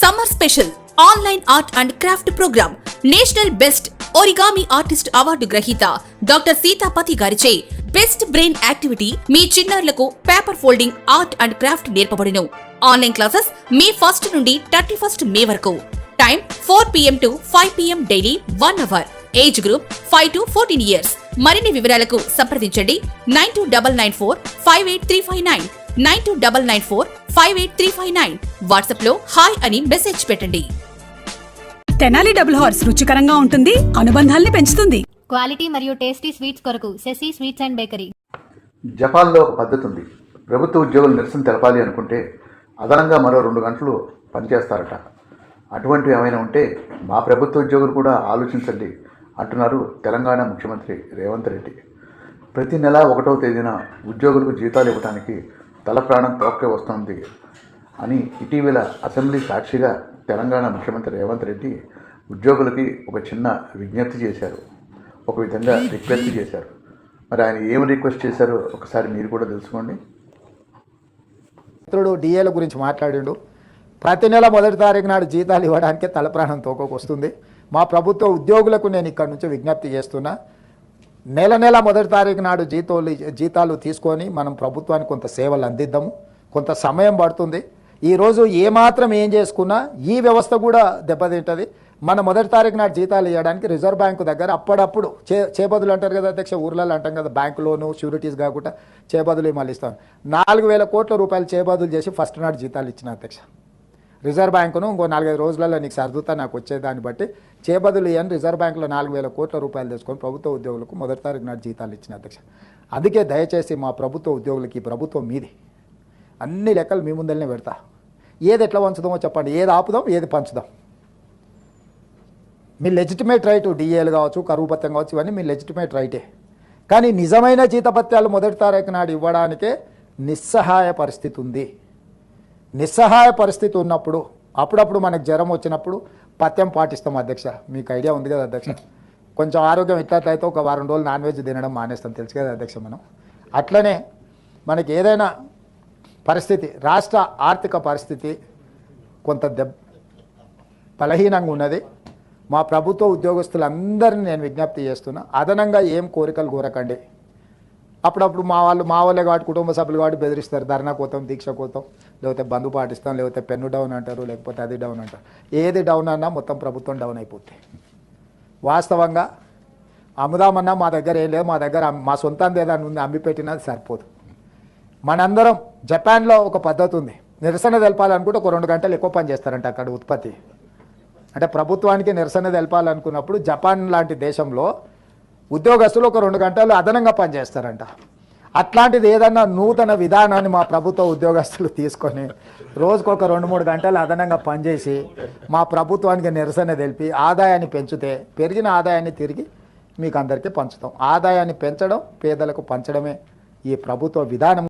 Summer special online art and craft programme national best origami artist award గ్రహీత doctor Sitapati గారిచే best brain activity మీ చిన్నారులకు paper folding art and craft నేర్పబడును online classes May first నుండి thirty first May వరకు time four P M to five P M daily one hour age group five to fourteen years మరిన్ని వివరాలకు సంప్రదించండి. Nine two double nine four five eight three five nine nine two double nine four five eight three five nine. వాట్సాప్లో hi అని message పెట్టండి. Tenali double horse రుచికరంగా ఉంటుంది అనుబంధాల్ని పెంచుతుంది. Quality మరియు టేస్టీ స్వీట్స్ కొరకు శశి స్వీట్స్ అండ్ బేకరీ. జపాన్లో ఒక పద్ధతి ఉంది. ప్రభుత్వ ఉద్యోగులు నిరసన తెలపాలి అనుకుంటే అదనంగా మరో రెండు గంటలు పనిచేస్తారట. అటువంటివి ఏమైనా ఉంటే మా ప్రభుత్వ ఉద్యోగులు కూడా ఆలోచించండి అంటున్నారు తెలంగాణ ముఖ్యమంత్రి రేవంత్ రెడ్డి. ప్రతి నెల ఒకటవ తేదీన ఉద్యోగులకు జీతాలు ఇవ్వడానికి తల ప్రాణం తోక్కే వస్తుంది అని ఇటీవల అసెంబ్లీ సాక్షిగా తెలంగాణ ముఖ్యమంత్రి రేవంత్ రెడ్డి ఉద్యోగులకి ఒక చిన్న విజ్ఞప్తి చేశారు. ఒక విధంగా రిక్వెస్ట్ చేశారు. మరి ఆయన ఏం రిక్వెస్ట్ చేశారో ఒకసారి మీరు కూడా తెలుసుకోండి. మిత్రుడు డిఏల గురించి మాట్లాడిండు. ప్రతి నెల మొదటి తారీఖు నాడు జీతాలు ఇవ్వడానికే తలప్రాణం తోకకు వస్తుంది. మా ప్రభుత్వ ఉద్యోగులకు నేను ఇక్కడ నుంచి విజ్ఞప్తి చేస్తున్నా. నెల నెల మొదటి తారీఖు నాడు జీతాలు జీతాలు తీసుకొని మనం ప్రభుత్వానికి కొంత సేవలు అందిద్దాము. కొంత సమయం పడుతుంది. ఈరోజు ఏమాత్రం ఏం చేసుకున్నా ఈ వ్యవస్థ కూడా దెబ్బతింటుంది. మన మొదటి తారీఖు నాడు జీతాలు ఇవ్వడానికి రిజర్వ్ బ్యాంకు దగ్గర అప్పుడప్పుడు చే చేబదులు అంటారు కదా అధ్యక్ష ఊర్లలో అంటాం కదా బ్యాంకు లోను షూరిటీస్ కాకుండా చేబదులు మళ్ళీ ఇస్తాం. నాలుగు వేల కోట్ల రూపాయలు చేబదులు చేసి ఫస్ట్ నాడు జీతాలు ఇచ్చిన అధ్యక్ష. రిజర్వ్ బ్యాంకును ఇంకో నాలుగైదు రోజులలో నీకు సర్దుతా నాకు వచ్చేదాన్ని బట్టి చేబదులు ఇవ్వని రిజర్వ్ బ్యాంకులో నాలుగు వేల కోట్ల రూపాయలు తీసుకొని ప్రభుత్వ ఉద్యోగులకు మొదటి తారీఖు నాడు జీతాలు ఇచ్చిన అధ్యక్ష. అందుకే దయచేసి మా ప్రభుత్వ ఉద్యోగులకి ప్రభుత్వం మీది. అన్ని లెక్కలు మీ ముందరనే పెడతా. ఏది ఎట్లా పంచుదామో చెప్పండి. ఏది ఆపుదాం ఏది పంచుదాం. మీ లెజిటిమేట్ రైట్ డిఏలు కావచ్చు కరువు పత్యం కావచ్చు ఇవన్నీ మీ లెజిటిమేట్ రైటే కానీ నిజమైన జీతపత్యాలు మొదటి తారీఖు నాడు ఇవ్వడానికే నిస్సహాయ పరిస్థితి ఉంది. నిస్సహాయ పరిస్థితి ఉన్నప్పుడు అప్పుడప్పుడు మనకు జ్వరం వచ్చినప్పుడు పథ్యం పాటిస్తాం అధ్యక్ష. మీకు ఐడియా ఉంది కదా అధ్యక్ష. కొంచెం ఆరోగ్యం ఇట్లయితే ఒక వారం రోజులు నాన్ వెజ్ తినడం మానేస్తాం. తెలుసు కదా అధ్యక్ష మనం. అట్లనే మనకి ఏదైనా పరిస్థితి రాష్ట్ర ఆర్థిక పరిస్థితి కొంత దెబ్ బలహీనంగా ఉన్నది. మా ప్రభుత్వ ఉద్యోగస్తులందరినీ నేను విజ్ఞప్తి చేస్తున్నా అదనంగా ఏం కోరికలు కోరకండి. అప్పుడప్పుడు మా వాళ్ళు మా వాళ్ళే కాబట్టి కుటుంబ సభ్యులు కాబట్టి బెదిరిస్తారు. ధర్నా కోతాం దీక్ష కోతాం లేకపోతే బంధు పాటిస్తాం లేకపోతే పెన్ను డౌన్ అంటారు లేకపోతే అది డౌన్ అంటారు. ఏది డౌన్ అన్నా మొత్తం ప్రభుత్వం డౌన్ అయిపోతుంది వాస్తవంగా అమ్ముదామన్నా మా దగ్గర ఏం లేదు మా దగ్గర మా సొంతం ఏదైనా ఉంది అమ్మి పెట్టినది సరిపోదు. మనందరం జపాన్లో ఒక పద్ధతి ఉంది. నిరసన తెలపాలనుకుంటే ఒక రెండు గంటలు ఎక్కువ పని చేస్తారంట అక్కడ ఉత్పత్తి. అంటే ప్రభుత్వానికి నిరసన తెలపాలనుకున్నప్పుడు జపాన్ లాంటి దేశంలో ఉద్యోగస్తులు ఒక రెండు గంటలు అదనంగా పనిచేస్తారంట. అట్లాంటిది ఏదన్నా నూతన విధానాన్ని మా ప్రభుత్వ ఉద్యోగస్తులు తీసుకొని రోజుకొక రెండు మూడు గంటలు అదనంగా పనిచేసి మా ప్రభుత్వానికి నిరసన తెలిపి ఆదాయాన్ని పెంచితే పెరిగిన ఆదాయాన్ని తిరిగి మీకు అందరికీ పంచుతాం. ఆదాయాన్ని పెంచడం పేదలకు పంచడమే ఈ ప్రభుత్వ విధానం.